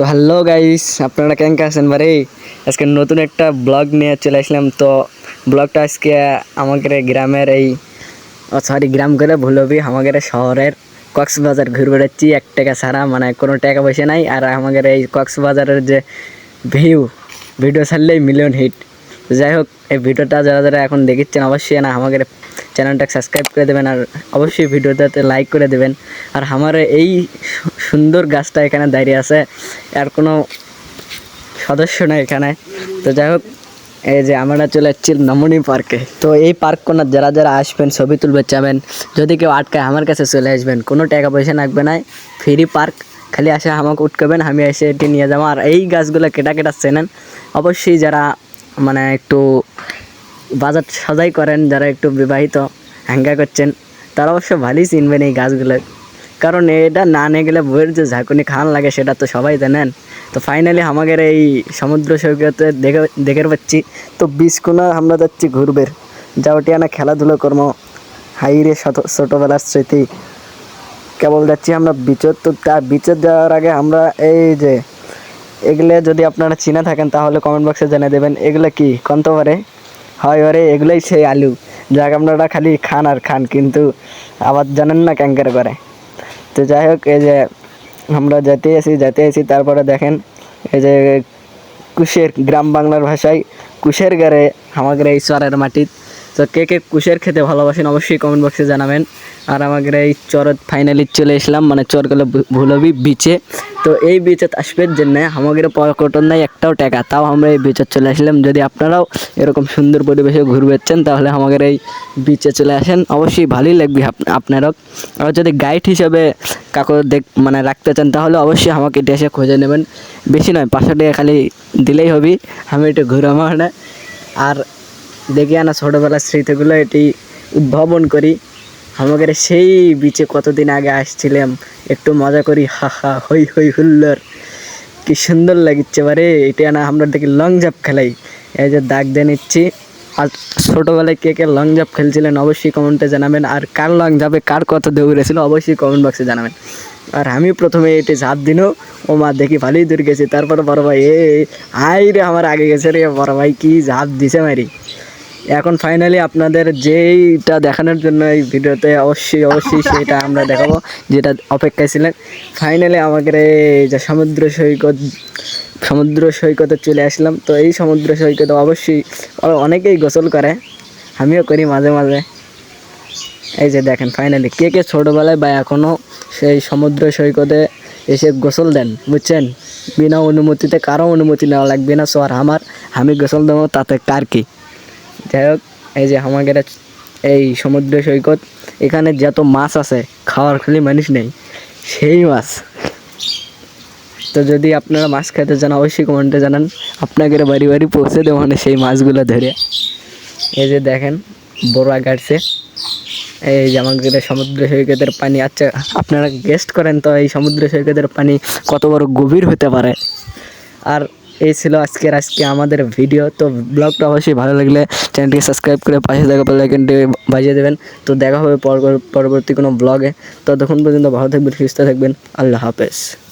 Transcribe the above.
তো hello guys, আপনারা কেমন আছেন বারে আজকে নতুন একটা ব্লগ নিয়ে চলে আসলাম। তো ব্লগটা আজকে আমাদের গ্রামের এই সরি গ্রাম করে ভুলবি, আমাদের শহরের কক্সবাজার ঘুরে বেড়াচ্ছি এক টাকা ছাড়া মানে কোনো টাকা পয়সা নাই। আর আমাদের এই কক্সবাজারের যে ভিউ ভিডিও ছাড়লেই মিলিয়ন হিট যাই হোক, এই ভিডিওটা যারা যারা এখন দেখিচ্ছেন অবশ্যই না, আমাদের চ্যানেলটা সাবস্ক্রাইব করে দেবেন। আর অবশ্যই ভিডিওটাতে লাইক করে দেবেন। আর আমার এই সুন্দর গাছটা এখানে দাঁড়িয়ে আছে। আর কোনো সদস্য নেই এখানে। তো যাই হোক, এই যে আমরা চলে যাচ্ছি নমনি পার্কে। তো এই পার্ক কোনার যারা যারা আসবেন, ছবি তুলবে, চাবেন, যদি কেউ আটকায় আমার কাছে চলে আসবেন, কোনো টাকা পয়সা লাগবে না ফ্রি পার্ক, খালি আসে আমাকে উঠকাবেন, আমি এসে এটি নিয়ে যাব। আর এই গাছগুলো কেটা কেটা চেনেন? অবশ্যই যারা মানে একটু বাজার সাজাই করেন, যারা একটু বিবাহিত, হ্যাঙ্গা করছেন, তারা অবশ্য ভালোই চিনবেন এই গাছগুলো। কারণ এটা না নিয়ে গেলে বইয়ের যে ঝাঁকুনি খান লাগে, সেটা তো সবাই জানেন। তো ফাইনালি আমাদের এই সমুদ্র সৈকতে দেখে দেখে পাচ্ছি, তো কোনো আমরা যাচ্ছি ঘুরবের যাওয়াটি না খেলাধুলো কর্ম। হাইরে ছোট- ছোটোবেলার স্মৃতি। কেবল যাচ্ছি আমরা বিচর তো তা বিচর যাওয়ার আগে আমরা এই যে, এগুলো যদি আপনারা চিনে থাকেন, তাহলে কমেন্ট বক্সে জেনে দেবেন, এগুলো কি? কন্ত পারে হয় ওরে, এগুলোই সেই আলু। যাকে, আপনারা খালি খান আর খান, কিন্তু আবার জানেন না ক্যাঙ্কার করে। তো যাই হোক, এই যে আমরা যেতে আসি যেতে আসি তারপরে দেখেন এই যে কুশের, গ্রাম বাংলার ভাষায় কুশের গারে আমাদের এই চরের মাটি। তো কে কে কুশের খেতে ভালোবাসেন অবশ্যই কমেন্ট বক্সে জানাবেন। আর আমাদের এই চরত ফাইনালি চলে এসলাম মানে চর গেলে ভুলবি বিচে তো এই বিচে আসবের জন্য আমাদের পকটন নাই, একটাও টাকা, তাও আমরা এই বিচে চলে আসলাম। যদি আপনারাও এরকম সুন্দর পরিবেশে ঘুরবেচ্ছেন তাহলে আমাদের এই বিচে চলে আসেন। অবশ্যই ভালোই লাগবে আপ- আপনারও। আর যদি গাইড হিসেবে কাকু দেখ মানে রাখতে চান, তাহলে অবশ্যই আমাকে এটা এসে খুঁজে নেবেন। বেশি নয়, পাঁচশো টাকা খালি দিলেই হবি। আমি একটু ঘুরাবো না। আর দেখি আনা ছোটোবেলার স্মৃতিগুলো এটি উদ্ভাবন করি। আমাদের সেই বিচে কতদিন আগে আসছিলাম, একটু মজা করি। হা হা, হই হই হুল্লোর কি সুন্দর লাগিচ্ছে বারে। এটা না আমরা দেখি লং জাম্প খেলাই। এই যে দাগ দিয়ে নিচ্ছি। আর ছোটোবেলায় কে কে লং জাম্প খেলছিলেন অবশ্যই কমেন্টে জানাবেন। আর কার লং জাম্পে কার কত দৌড়েছিল অবশ্যই কমেন্ট বক্সে জানাবেন। আর আমি প্রথমে এটি ঝাঁপ দিনও ও মা, দেখি ভালোই দূর গেছি। তারপর বড় ভাই, এ আই রে, আমার আগে গেছে রে। বড় ভাই, কি ঝাঁপ দিছে মারি। এখন ফাইনালি আপনাদের যেইটা দেখানোর জন্য এই ভিডিওতে অবশ্যই অবশ্যই সেটা আমরা দেখাবো, যেটা অপেক্ষায় ছিলেন। ফাইনালি আমাদের এই যে সমুদ্র সৈকত, সমুদ্র সৈকতে চলে আসলাম। তো এই সমুদ্র সৈকতে অবশ্যই অনেকেই গোসল করে, আমিও করি মাঝে মাঝে। এই যে দেখেন ফাইনালি কে কে ছোটোবেলায় বা এখনও সেই সমুদ্র সৈকতে এসে গোসল দেন, বুঝছেন? বিনা অনুমতিতে, কারও অনুমতি নেওয়া লাগবে না, সো আর আমার, আমি গোসল দেবো, তাতে কার কি? যাই হোক, এই যে আমাদের এই সমুদ্র সৈকত, এখানে যত মাছ আছে, খাওয়ার খালি মানুষ নেই, সেই মাছ। তো যদি আপনারা মাছ খেতে চান, অবশ্যই কমেন্টে জানান। আপনাদের বাড়ি বাড়ি পৌঁছে দেবো মানে সেই মাছগুলো ধরে। এই যে দেখেন বড়া গাড়ছে এই যে আমাদের সমুদ্র সৈকতের পানি আচ্ছা আপনারা গেস্ট করেন তো এই সমুদ্র সৈকতের পানি কত বড় গভীর হতে পারে? আর এই ছিল আজকের, আজকে আমাদের ভিডিও তো ব্লগটা অবশ্যই ভালো লাগলে চ্যানেলটিকে সাবস্ক্রাইব করে পাশে থাকা বেলাইকনটি বাজিয়ে দেবেন। তো দেখা হবে পরবর- পরবর্তী কোনো ব্লগে ততক্ষণ পর্যন্ত ভালো থাকবেন, সুস্থ থাকবেন। আল্লাহ হাফেজ।